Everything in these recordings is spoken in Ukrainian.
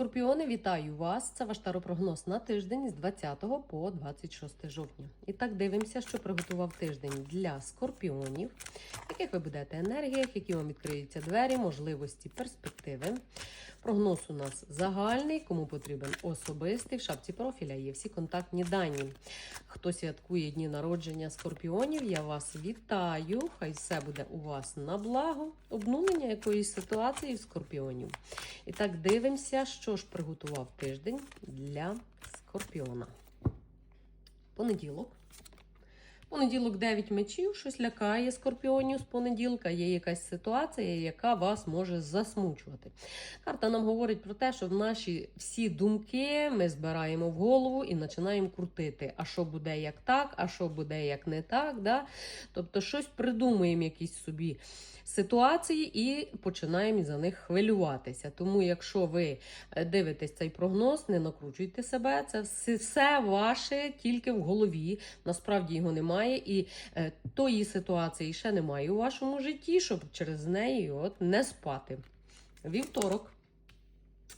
Скорпіони, вітаю вас! Це ваш таропрогноз на тиждень з 20 по 26 жовтня. І так дивимося, що приготував тиждень для скорпіонів, в яких ви будете енергіях, які вам відкриються двері, можливості, перспективи. Прогноз у нас загальний, кому потрібен особистий. В шапці профіля є всі контактні дані. Хто святкує дні народження скорпіонів, я вас вітаю. Хай все буде у вас на благо, обнулення якоїсь ситуації в скорпіонів. І так дивимося, що ж приготував тиждень для скорпіона. Понеділок. Понеділок 9 мечів, щось лякає скорпіонів з понеділка. Є якась ситуація, яка вас може засмучувати. Карта нам говорить про те, що в наші всі думки ми збираємо в голову і починаємо крутити. А що буде як так, а що буде як не так. Да? Тобто щось придумуємо якісь собі ситуації і починаємо за них хвилюватися. Тому, якщо ви е, дивитесь цей прогноз, не накручуйте себе. Це все, все ваше тільки в голові. Насправді його немає, і е, тої ситуації ще немає у вашому житті, щоб через неї от не спати. Вівторок.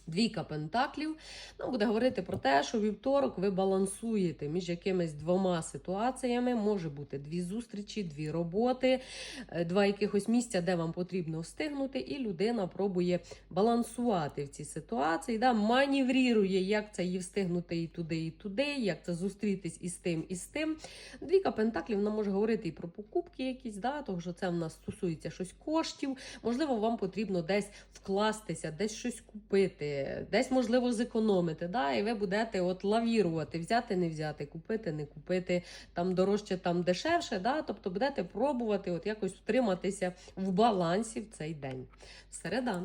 Двійка пентаклів ну, буде говорити про те, що вівторок ви балансуєте між якимись двома ситуаціями. Може бути дві зустрічі, дві роботи, е, два якихось місця, де вам потрібно встигнути, і людина пробує балансувати в цій ситуації, да, маніврірує, як це її встигнути і туди, і туди, як це зустрітись із тим, і з тим. Двійка пентаклів вона може говорити і про покупки якісь, да, тому що це в нас стосується щось коштів. Можливо, вам потрібно десь вкластися, десь щось купити десь можливо зекономити. Да? І ви будете от лавірувати, взяти, не взяти, купити, не купити, там дорожче, там дешевше. Да? Тобто будете пробувати от якось втриматися в балансі в цей день. Середа.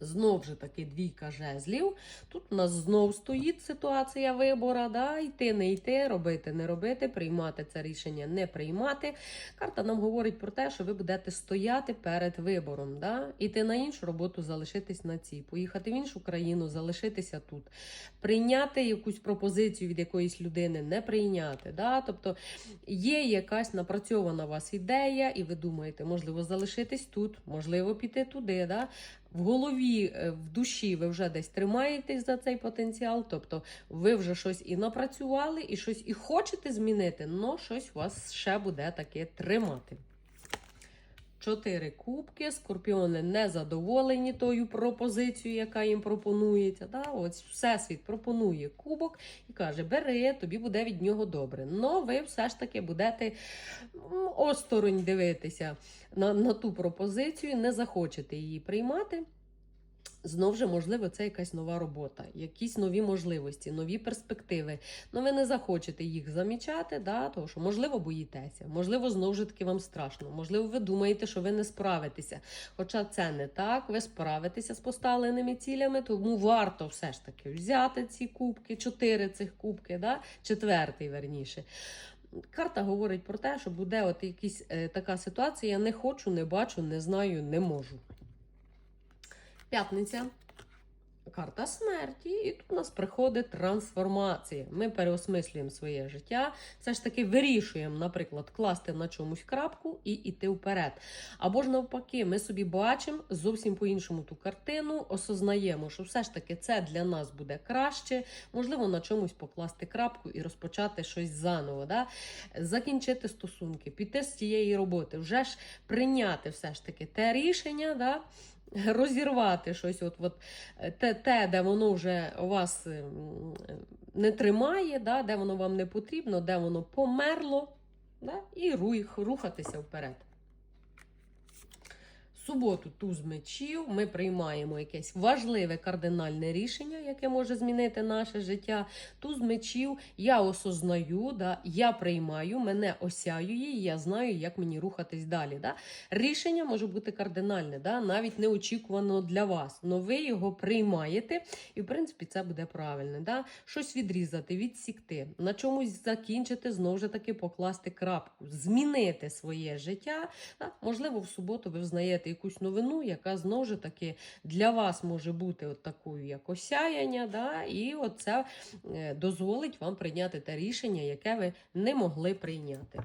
Знов же таки двійка жезлів. Тут у нас знов стоїть ситуація вибора, да? йти, не йти, робити, не робити, приймати це рішення, не приймати. Карта нам говорить про те, що ви будете стояти перед вибором. Да? Іти на іншу роботу, залишитись на цій, поїхати в іншу країну, залишитися тут, прийняти якусь пропозицію від якоїсь людини, не прийняти. Да? Тобто є якась напрацьована у вас ідея, і ви думаєте, можливо, залишитись тут, можливо, піти туди. Да? В голові, е, в душі ви вже десь тримаєтесь за цей потенціал, тобто ви вже щось і напрацювали, і щось і хочете змінити, але щось вас ще буде таке тримати. Чотири кубки, скорпіони не задоволені тою пропозицією, яка їм пропонується. Да? Ось Всесвіт пропонує кубок і каже: бери, тобі буде від нього добре. Но ви все ж таки будете осторонь дивитися на, на ту пропозицію, не захочете її приймати. Знову ж, можливо, це якась нова робота, якісь нові можливості, нові перспективи. Ну ви не захочете їх замічати, да, тому що, можливо, боїтеся, можливо, знову ж таки вам страшно, можливо, ви думаєте, що ви не справитеся. Хоча це не так, ви справитеся з поставленими цілями, тому варто все ж таки взяти ці кубки, чотири цих кубки, да, четвертий верніше. Карта говорить про те, що буде от якась е, така ситуація: я не хочу, не бачу, не знаю, не можу. П'ятниця. Карта смерті, і тут у нас приходить трансформація. Ми переосмислюємо своє життя. Все ж таки вирішуємо, наприклад, класти на чомусь крапку і йти вперед. Або ж навпаки, ми собі бачимо зовсім по-іншому ту картину, осознаємо, що все ж таки це для нас буде краще. Можливо, на чомусь покласти крапку і розпочати щось заново. Да? Закінчити стосунки, піти з цієї роботи, вже ж прийняти все ж таки те рішення. Да? Розірвати щось, от, от, те, те, де воно вже вас ем, не тримає, да, де воно вам не потрібно, де воно померло, да, і рух, рухатися вперед. Суботу туз мечів ми приймаємо якесь важливе кардинальне рішення, яке може змінити наше життя. Туз мечів я осознаю, да, я приймаю, мене осяює, і я знаю, як мені рухатись далі. Да. Рішення може бути кардинальне, да, навіть неочікувано для вас. Но ви його приймаєте, і в принципі це буде правильне. Да. Щось відрізати, відсікти, на чомусь закінчити, знову ж таки покласти крапку, змінити своє життя. Да. Можливо, в суботу ви взнаєте якусь новину, яка знову ж таки для вас може бути от такою, як осяяння, да, і це дозволить вам прийняти те рішення, яке ви не могли прийняти.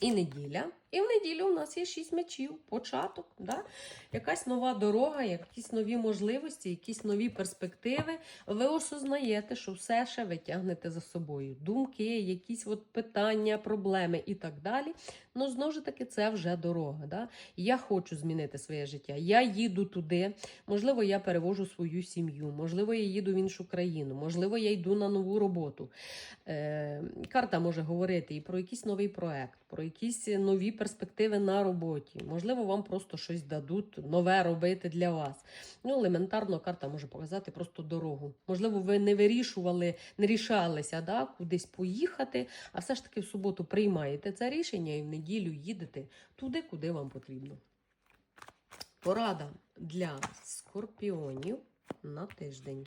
І неділя. І в неділю у нас є шість мечів, початок, да? якась нова дорога, якісь нові можливості, якісь нові перспективи. Ви осознаєте, що все ще ви тягнете за собою. Думки, якісь от питання, проблеми і так далі. Ну, знову ж таки, це вже дорога. Да? Я хочу змінити своє життя. Я їду туди. Можливо, я перевожу свою сім'ю, можливо, я їду в іншу країну, можливо, я йду на нову роботу. Е, карта може говорити і про якийсь новий проект, про якісь нові перспективи на роботі. Можливо, вам просто щось дадуть нове робити для вас. Ну, елементарно, карта може показати просто дорогу. Можливо, ви не вирішували, не рішалися да, кудись поїхати, а все ж таки в суботу приймаєте це рішення і в неділю їдете туди, куди вам потрібно. Порада для скорпіонів на тиждень.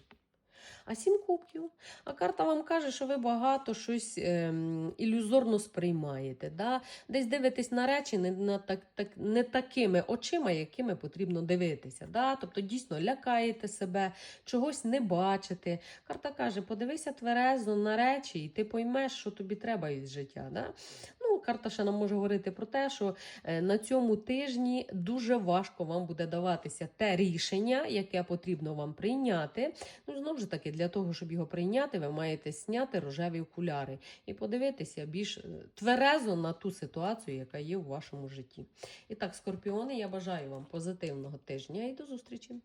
А сім кубків. А карта вам каже, що ви багато щось ем, ілюзорно сприймаєте. Да? Десь дивитесь на речі не, на так, так, не такими очима, якими потрібно дивитися. Да? Тобто дійсно лякаєте себе, чогось не бачите. Карта каже, подивися тверезо на речі, і ти поймеш, що тобі треба із життя. Да? Карта ще нам може говорити про те, що е, на цьому тижні дуже важко вам буде даватися те рішення, яке потрібно вам прийняти. Ну, знову ж таки, для того, щоб його прийняти, ви маєте зняти рожеві окуляри і подивитися більш е, тверезо на ту ситуацію, яка є в вашому житті. І так, скорпіони, я бажаю вам позитивного тижня і до зустрічі!